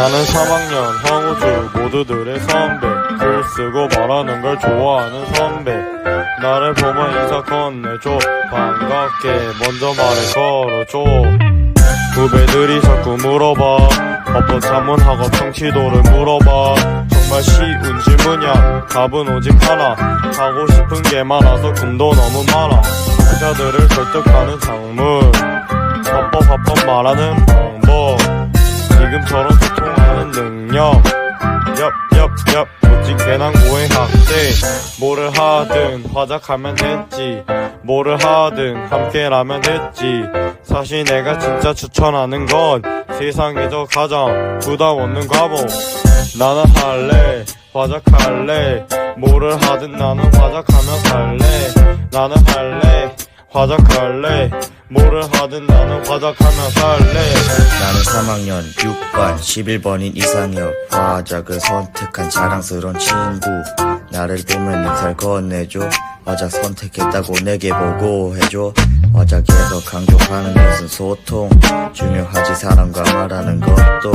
나는 3학년 황우주 모두들의 선배. 글 쓰고 말하는 걸 좋아하는 선배. 나를 보면 인사 건네줘. 반갑게 먼저 말을 걸어줘. 후배들이 자꾸 물어봐 어떤 자문하고 평치도를 물어봐. 정말 쉬운 질문이야. 답은 오직 하나. 하고 싶은 게 많아서 꿈도 너무 많아. 여자들을 설득하는 장문. 법 합법 말하는 방법. 지금처럼 소통하는 능력. 엽엽엽 오직 괜한 고행 학대. 뭐를 하든 화작하면 됐지. 뭐를 하든 함께라면 됐지. 사실 내가 진짜 추천하는 건 세상에서 가장 부담 없는 과목. 나는 할래 화작할래. 뭐를 하든 나는 화작하며 살래. 나는 할래 화작할래. 뭐를 하든 나는 화작하며 살래. 나는 3학년 6반 11번인 이상혁. 화작을 선택한 자랑스러운 친구. 나를 보면 인사를 건네줘 화작 선택했다고 내게 보고해줘. 화작에서 강조하는 것은 소통. 중요하지 사람과 말하는 것도.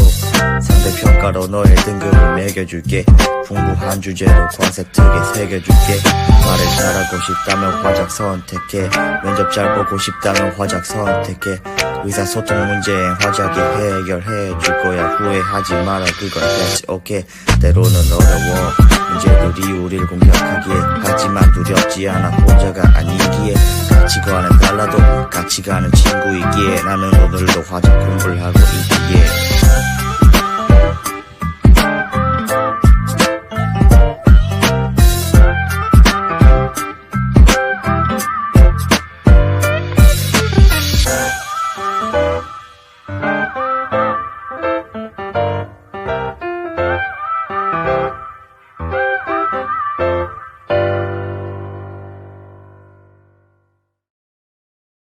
상대평가로 너의 등급을 매겨줄게. 풍부한 주제로 컨셉 특에 새겨줄게. 말을 잘 하고 싶다면 화작 선택해. 면접 잘 보고 싶다면 화작 선택해. 의사소통 문제엔 화작이 해결해 줄 거야 후회하지 마라. 그건 that's okay. 때로는 어려워. 문제들이 우리를 공격하기에 하지만 두렵지 않아. 혼자가 아니기에 가치관은 달라도 가는 친구이기에 나는 오늘도 화작 공부를 하고 있기에